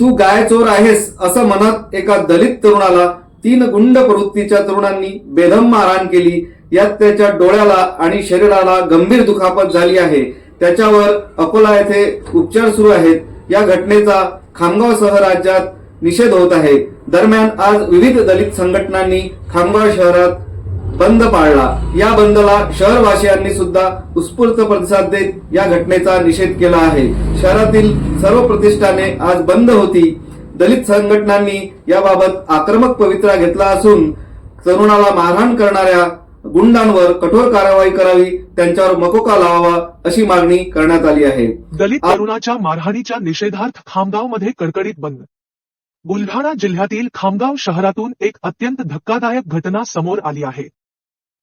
तू गाय चोर आहेस असं म्हणत एका दलित तरुणाला तीन गुंड प्रवृत्तीच्या तरुणांनी बेदम मारहाण केली. यात त्याच्या डोळ्याला आणि शरीराला गंभीर दुखापत झाली आहे. त्याच्यावर अकोला येथे उपचार सुरू आहेत. या घटनेचा खामगावसह राज्यात निषेध होत आहे. दरम्यान आज विविध दलित संघटनांनी खामगाव शहरात बंद पाळला. या बंदला शहरवासियांनी सुद्धा उत्स्फूर्त प्रतिसाद देत या घटनेचा निषेध केला आहे. शहरातील सर्व प्रतिष्ठाने आज बंद होती. दलित संघटनांनी याबाबत आक्रमक पवित्रा घेतला असून तरुणाला मारहाण करणाऱ्या गुंडांवर कठोर कारवाई करावी त्यांच्यावर मकोका लावावा अशी मागणी करण्यात आली आहे. दलित तरुणाच्या मारहाणीच्या निषेधार्थ खामगावमध्ये कडकडीत बंद. बुलढाणा जिल्ह्यातील खामगाव शहरातून एक अत्यंत धक्कादायक घटना समोर आली आहे.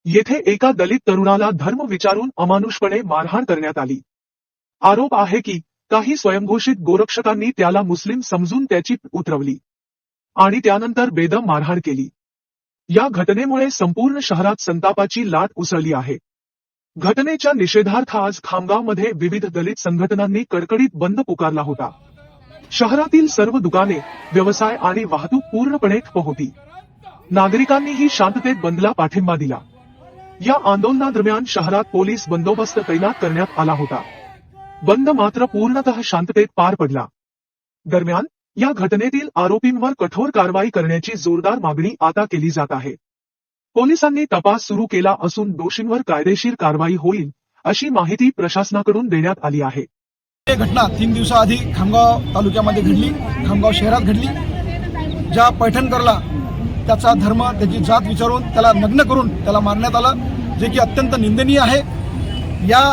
येथे एका दलित तरुणाला धर्म विचारून अमानुषपणे मारहाण करण्यात आली. आरोप आहे की काही स्वयंघोषित गोरक्षकांनी त्याला मुस्लिम समजून त्याची उतरवली. आणि त्यानंतर बेदम मारहाण केली. या घटनेमुळे संपूर्ण शहरात संतापाची लाट उसळली आहे. घटनेच्या निषेधार्थ आज खामगावमध्ये विविध दलित संघटनांनी कडकडीत बंद पुकारला होता. शहरातील सर्व दुकाने व्यवसाय आणि वाहतूक पूर्णपणे ठप्प होती. नागरिकांनीही शांततेत बंदला पाठिंबा दिला. या आंदोलनादरम्यान शहरात पोलीस बंदोबस्त तैनात करण्यात आला होता. बंद मात्र पूर्णतः शांततेत पार पडला. दरम्यान या घटनेतील आरोपींवर कठोर कारवाई करण्याची जोरदार मागणी आता केली जात आहे. पोलिसांनी तपास सुरू केला असून दोषींवर कायदेशीर कारवाई होईल अशी माहिती प्रशासनाकडून देण्यात आली आहे. ही घटना तीन दिवसाआधी खामगाव तालुक्यामध्ये घडली खामगाव शहरात घडली. ज्या पैठणकरला त्याचा धर्म त्याची जात विचारून त्याला नग्न करून त्याला मारण्यात आलं जे की अत्यंत निंदनीय आहे. या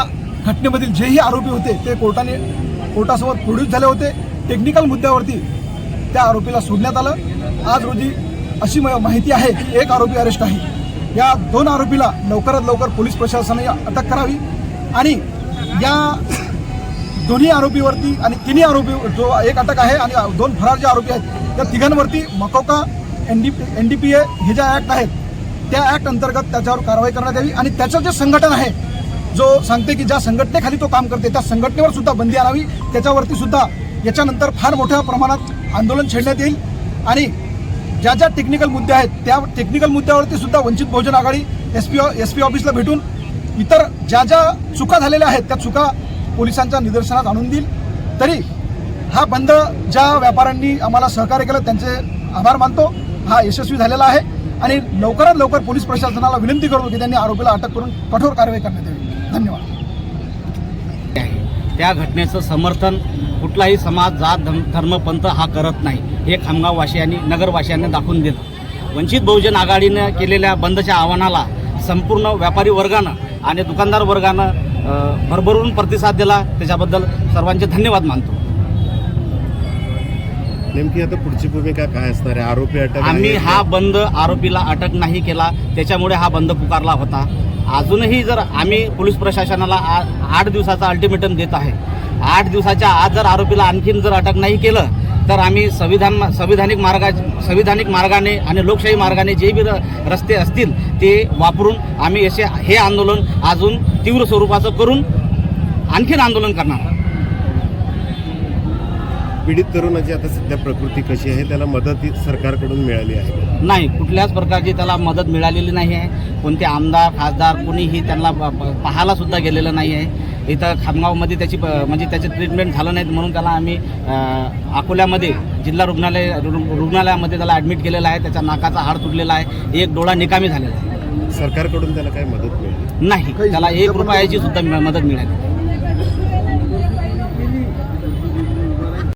घटनेमधील जेही आरोपी होते ते कोर्टाने कोर्टासमोर प्रोड्यूस झाले होते. टेक्निकल मुद्द्यावरती त्या आरोपीला सोडण्यात आलं. आज रोजी अशी माहिती आहे की एक आरोपी अरेस्ट आहे. या दोन आरोपीला लवकरात लवकर पोलीस प्रशासनाने अटक करावी आणि या दोन्ही आरोपीवरती आणि तिन्ही आरोपी जो एक अटक आहे आणि दोन फरार जे आरोपी आहेत त्या तिघांवरती MCOCA N D N D P A हे ज्या ॲक्ट आहेत त्या ॲक्ट अंतर्गत त्याच्यावर कारवाई करण्यात यावी आणि त्याचं जे संघटन आहे जो सांगते की ज्या संघटनेखाली तो काम करते त्या संघटनेवर सुद्धा बंदी आणावी. त्याच्यावरती सुद्धा याच्यानंतर फार मोठ्या प्रमाणात आंदोलन छेडण्यात येईल. आणि ज्या ज्या टेक्निकल मुद्दे आहेत त्या टेक्निकल मुद्द्यावरती सुद्धा Vanchit Bahujan Aghadi S P S P ऑफिसला भेटून इतर ज्या ज्या चुका झालेल्या आहेत त्या चुका पोलिसांच्या निदर्शनात आणून देईल. तरी हा बंद ज्या व्यापाऱ्यांनी आम्हाला सहकार्य केलं त्यांचे आभार मानतो. हा यशस्वी झालेला आहे. आणि लवकरात लवकर पोलीस प्रशासनाला विनंती करतो की त्यांनी आरोपीला अटक करून कठोर कारवाई करण्यात यावी. धन्यवाद. त्या घटनेचं समर्थन कुठलाही समाज जात धर्म पंथ हा करत नाही. हे खामगाववासियांनी नगरवासियांनी दाखवून दिलं. वंचित बहुजन आघाडीनं केलेल्या बंदच्या आव्हानाला संपूर्ण व्यापारी वर्गानं आणि दुकानदार वर्गानं भरभरून प्रतिसाद दिला. त्याच्याबद्दल सर्वांचे धन्यवाद मानतो. नेमकी आता पुढची भूमिका काय असणार आहे? आरोपी अटक आम्ही हा बंद आरोपीला अटक नाही केला. त्याच्यामुळे हा बंद पुकारला होता. अजूनही जर आम्ही पोलीस प्रशासनाला आ- आठ दिवसाचा अल्टिमेटम देत आहे. आठ दिवसाच्या आत जर आरोपीला आणखीन जर अटक नाही केलं तर आम्ही संविधान संविधानिक मार्गा संविधानिक मार्गाने आणि लोकशाही मार्गाने जे बी र- रस्ते असतील ते वापरून आम्ही असे हे आंदोलन अजून तीव्र स्वरूपाचं करून आणखीन आंदोलन करणार पीडित तरुणाची आता सध्या प्रकृती कशी आहे त्याला मदत सरकारकडून मिळाली आहे. नाही कुठल्याच प्रकारची त्याला मदत मिळालेली नाही आहे. कोणते आमदार खासदार कुणीही त्यांना प- प- पाहायला सुद्धा गेलेलं नाही आहे. इथं खामगावमध्ये त्याची प- म्हणजे त्याचे ट्रीटमेंट झालं नाहीत म्हणून त्याला आम्ही अं, अकोल्यामध्ये जिल्हा रुग्णालय रु- रुग्णालयामध्ये त्याला ॲडमिट केलेलं आहे. त्याच्या नाकाचा हाड तुटलेला आहे. एक डोळा निकामी झालेला आहे. सरकारकडून त्याला काय मदत मिळाली? नाही त्याला एक रुपयाची सुद्धा मदत मिळाली